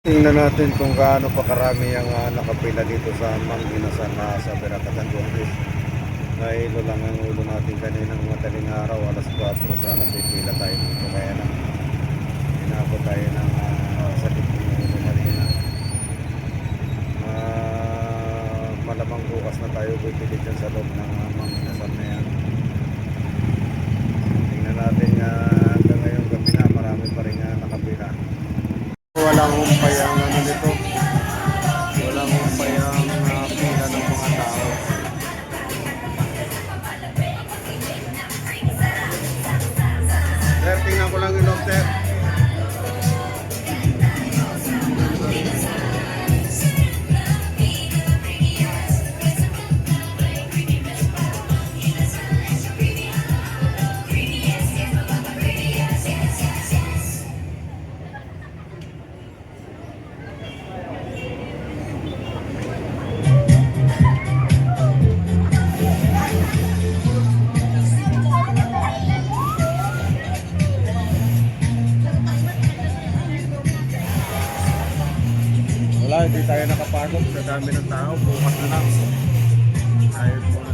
Tingnan natin kung gaano pa karami ang ah, nakapila dito sa Mang Inasan na sa Berakatan Bongkis. Dahil lang ang ulo natin kaninang madaling araw, alas 4 sana pipila tayo dito. Kaya na, inabot tayo ng uh, sakit ng ulo kanina. Ah, malamang bukas na tayo pipili dyan sa loob ng ah, Mang Inasan na yan. lang umpayang hindi tayo nakapagod sa dami ng tao. Bukas na lang. Muna tayo.